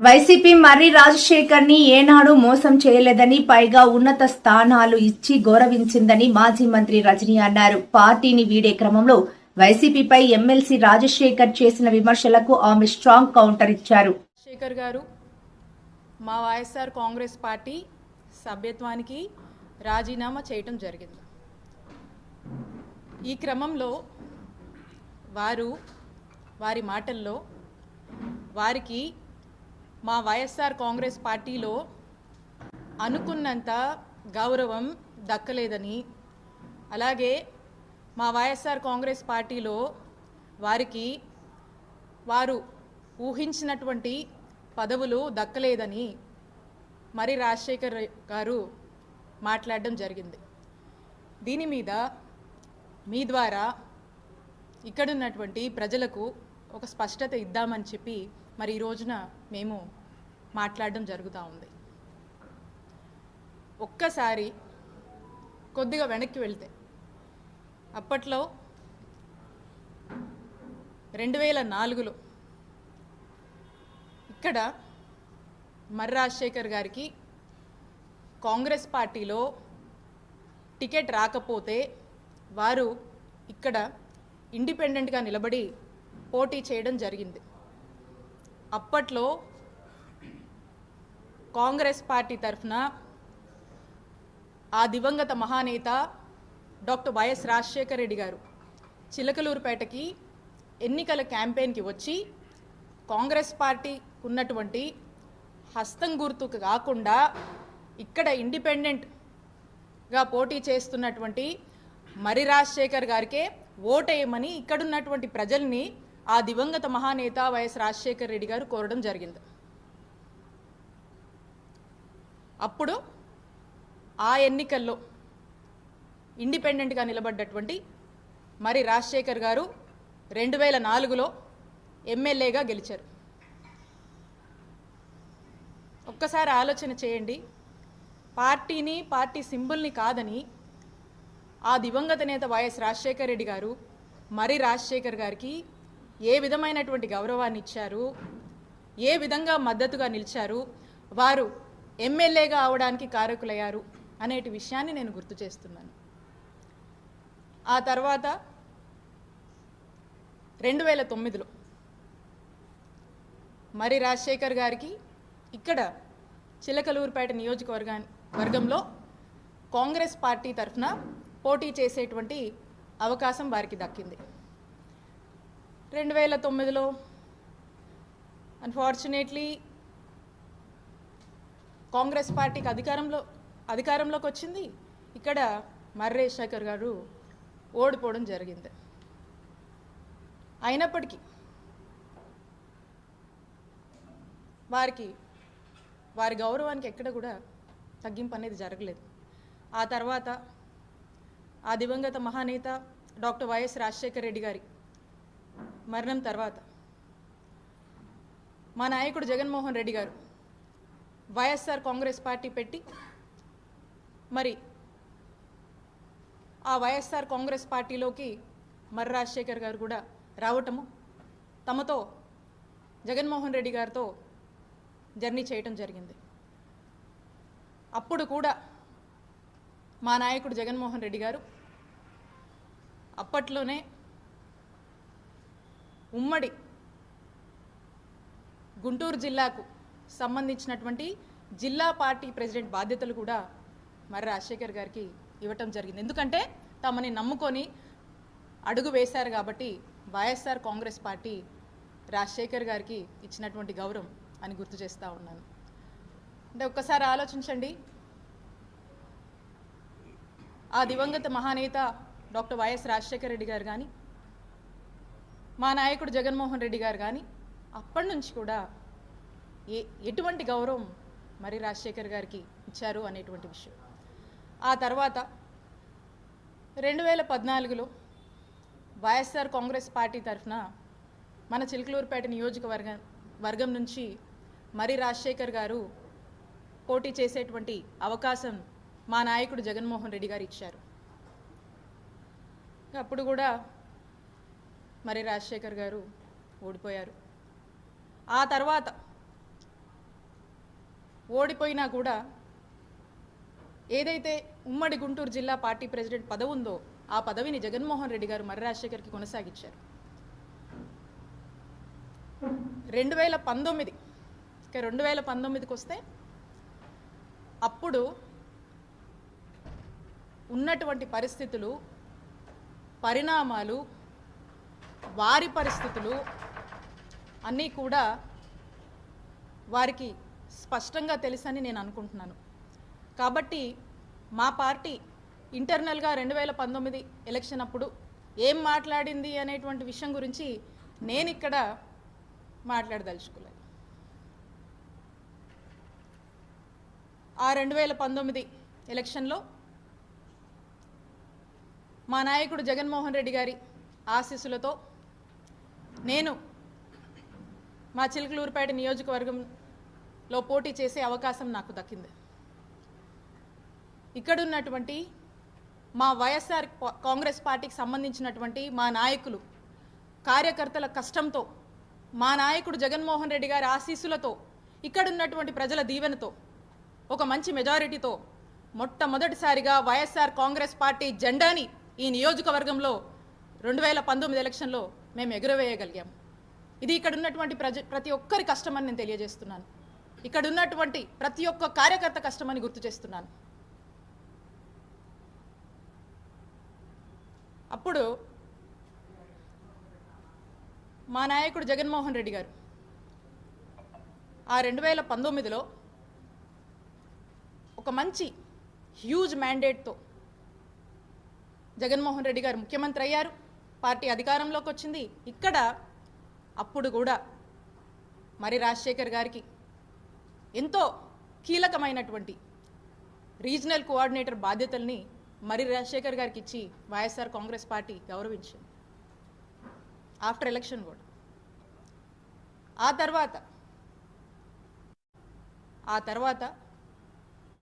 YCP మర్రి రాజశేఖర్ని ఏనాడు మోసం చేయలేదని పైగా ఉన్నత స్థానాలు ఇచ్చి గౌరవించిందని మాజీ మంత్రి రజనీ అన్నారు. పార్టీని వీడే క్రమంలో వైసీపీపై ఎమ్మెల్సీ రాజశేఖర్ చేసిన విమర్శలకు ఆమె స్ట్రాంగ్ కౌంటర్ ఇచ్చారు. శేఖర్ గారు మా వైఎస్ఆర్ కాంగ్రెస్ పార్టీ సభ్యత్వానికి రాజీనామా చేయటం జరిగింది. ఈ క్రమంలో వారు వారి మాటల్లో వారికి మా వైఎస్ఆర్ కాంగ్రెస్ పార్టీలో అనుకున్నంత గౌరవం దక్కలేదని అలాగే మా వైఎస్ఆర్ కాంగ్రెస్ పార్టీలో వారికి వారు ఊహించినటువంటి పదవులు దక్కలేదని మరి రాజశేఖర్ గారు మాట్లాడడం జరిగింది. దీని మీద మీ ద్వారా ఇక్కడున్నటువంటి ప్రజలకు ఒక స్పష్టత ఇద్దామని చెప్పి మరి ఈ రోజున మేము మాట్లాడడం జరుగుతూ ఉంది. ఒక్కసారి కొద్దిగా వెనక్కి వెళ్తే అప్పట్లో రెండు వేల నాలుగులో ఇక్కడ మర్రి రాజశేఖర్ గారికి కాంగ్రెస్ పార్టీలో టికెట్ రాకపోతే వారు ఇక్కడ ఇండిపెండెంట్గా నిలబడి పోటీ చేయడం జరిగింది. అప్పట్లో కాంగ్రెస్ పార్టీ తరఫున ఆ దివంగత మహానేత డాక్టర్ వైఎస్ రాజశేఖర రెడ్డి గారు చిలకలూరుపేటకి ఎన్నికల క్యాంపెయిన్కి వచ్చి కాంగ్రెస్ పార్టీ ఉన్నటువంటి హస్తం గుర్తుకు కాకుండా ఇక్కడ ఇండిపెండెంట్గా పోటీ చేస్తున్నటువంటి మరి రాజశేఖర్ గారికే ఓటేయమని ఇక్కడున్నటువంటి ప్రజల్ని ఆ దివంగత మహానేత వైఎస్ రాజశేఖర్ రెడ్డి గారు కోరడం జరిగింది. అప్పుడు ఆ ఎన్నికల్లో ఇండిపెండెంట్గా నిలబడ్డటువంటి మరి రాజశేఖర్ గారు రెండు వేల నాలుగులో ఎమ్మెల్యేగా గెలిచారు. ఒక్కసారి ఆలోచన చేయండి. పార్టీని పార్టీ సింబుల్ని కాదని ఆ దివంగత నేత వైఎస్ రాజశేఖర్ రెడ్డి గారు మరి రాజశేఖర్ గారికి ఏ విధమైనటువంటి గౌరవాన్ని ఇచ్చారు? ఏ విధంగా మద్దతుగా నిలిచారు? వారు ఎమ్మెల్యేగా అవడానికి కారకులయ్యారు అనేటి విషయాన్ని నేను గుర్తు చేస్తున్నాను. ఆ తర్వాత రెండు వేల తొమ్మిదిలో మరి రాజశేఖర్ గారికి ఇక్కడ చిలకలూరుపేట నియోజకవర్గా వర్గంలో కాంగ్రెస్ పార్టీ తరఫున పోటీ చేసేటువంటి అవకాశం వారికి దక్కింది. రెండు వేల తొమ్మిదిలో అన్ఫార్చునేట్లీ కాంగ్రెస్ పార్టీకి అధికారంలో అధికారంలోకి వచ్చింది. ఇక్కడ మర్రే శేఖర్ గారు ఓడిపోవడం జరిగింది. అయినప్పటికీ వారికి వారి గౌరవానికి ఎక్కడ కూడా తగ్గింపు అనేది జరగలేదు. ఆ తర్వాత ఆ దివంగత మహానేత డాక్టర్ వైఎస్ రాజశేఖర రెడ్డి గారి మరణం తర్వాత మా నాయకుడు జగన్మోహన్ రెడ్డి గారు వైఎస్ఆర్ కాంగ్రెస్ పార్టీ పెట్టి మరి ఆ వైఎస్ఆర్ కాంగ్రెస్ పార్టీలోకి మర్రి రాజశేఖర్ గారు కూడా రావటము తమతో జగన్మోహన్ రెడ్డి గారితో జర్నీ చేయటం జరిగింది. అప్పుడు కూడా మా నాయకుడు జగన్మోహన్ రెడ్డి గారు అప్పట్లోనే ఉమ్మడి గుంటూరు జిల్లాకు సంబంధించినటువంటి జిల్లా పార్టీ ప్రెసిడెంట్ బాధ్యతలు కూడా మరి రాజశేఖర్ గారికి ఇవ్వటం జరిగింది. ఎందుకంటే తమని నమ్ముకొని అడుగు వేశారు కాబట్టి వైఎస్ఆర్ కాంగ్రెస్ పార్టీ రాజశేఖర్ గారికి ఇచ్చినటువంటి గౌరవం అని గుర్తు చేస్తూ ఉన్నాను. అంటే ఒక్కసారి ఆలోచించండి. ఆ దివంగత మహానేత డాక్టర్ వైఎస్ రాజశేఖర రెడ్డి గారు కానీ మా నాయకుడు జగన్మోహన్ రెడ్డి గారు కానీ అప్పటి నుంచి కూడా ఏ ఎటువంటి గౌరవం మరి రాజశేఖర్ గారికి ఇచ్చారు అనేటువంటి విషయం. ఆ తర్వాత రెండు వేల పద్నాలుగులో వైఎస్ఆర్ కాంగ్రెస్ పార్టీ తరఫున మన చిలుకలూరుపేట నియోజకవర్గం వర్గం నుంచి మరి రాజశేఖర్ గారు పోటీ చేసేటువంటి అవకాశం మా నాయకుడు జగన్మోహన్ రెడ్డి గారు ఇచ్చారు. అప్పుడు కూడా మరి రాజశేఖర్ గారు ఓడిపోయారు. ఆ తర్వాత ఓడిపోయినా కూడా ఏదైతే ఉమ్మడి గుంటూరు జిల్లా పార్టీ ప్రెసిడెంట్ పదవి ఉందో ఆ పదవిని జగన్మోహన్ రెడ్డి గారు మర్రి రాజశేఖర్కి కొనసాగించారు. రెండు వేల పంతొమ్మిది ఇక రెండు వేల పంతొమ్మిదికి వస్తే అప్పుడు ఉన్నటువంటి పరిస్థితులు పరిణామాలు వారి పరిస్థితులు అన్నీ కూడా వారికి స్పష్టంగా తెలుసని నేను అనుకుంటున్నాను. కాబట్టి మా పార్టీ ఇంటర్నల్గా రెండు వేల పంతొమ్మిది ఎలక్షన్ అప్పుడు ఏం మాట్లాడింది అనేటువంటి విషయం గురించి నేను ఇక్కడ మాట్లాడదలుచుకోలేదు. ఆ రెండు వేల పంతొమ్మిది ఎలక్షన్లో మా నాయకుడు జగన్మోహన్ రెడ్డి గారి ఆశీస్సులతో నేను మా చిలుకలూరుపేట లో పోటీ చేసే అవకాశం నాకు దక్కింది. ఇక్కడున్నటువంటి మా వైఎస్ఆర్ కాంగ్రెస్ పార్టీకి సంబంధించినటువంటి మా నాయకులు కార్యకర్తల కష్టంతో మా నాయకుడు జగన్మోహన్ రెడ్డి గారి ఆశీస్సులతో ఇక్కడున్నటువంటి ప్రజల దీవెనతో ఒక మంచి మెజారిటీతో మొట్టమొదటిసారిగా వైఎస్ఆర్ కాంగ్రెస్ పార్టీ జెండాని ఈ నియోజకవర్గంలో రెండు వేల పంతొమ్మిది ఎలక్షన్లో మేము ఎగురవేయగలిగాం. ఇది ఇక్కడ ఉన్నటువంటి ప్రజ ప్రతి ఒక్కరి కష్టమని నేను తెలియజేస్తున్నాను. ఇక్కడ ఉన్నటువంటి ప్రతి ఒక్క కార్యకర్త కష్టమని గుర్తు చేస్తున్నాను. అప్పుడు మా నాయకుడు జగన్మోహన్ రెడ్డి గారు ఆ రెండు వేల పంతొమ్మిదిలో ఒక మంచి హ్యూజ్ మ్యాండేట్తో జగన్మోహన్ రెడ్డి గారు ముఖ్యమంత్రి అయ్యారు. పార్టీ అధికారంలోకి వచ్చింది. ఇక్కడ అప్పుడు కూడా మరి రాజశేఖర్ గారికి ఎంతో కీలకమైనటువంటి రీజనల్ కోఆర్డినేటర్ బాధ్యతల్ని మరి రాజశేఖర్ గారికి ఇచ్చి వైఎస్ఆర్ కాంగ్రెస్ పార్టీ గౌరవించింది. ఆఫ్టర్ ఎలక్షన్ కూడా. ఆ తర్వాత ఆ తర్వాత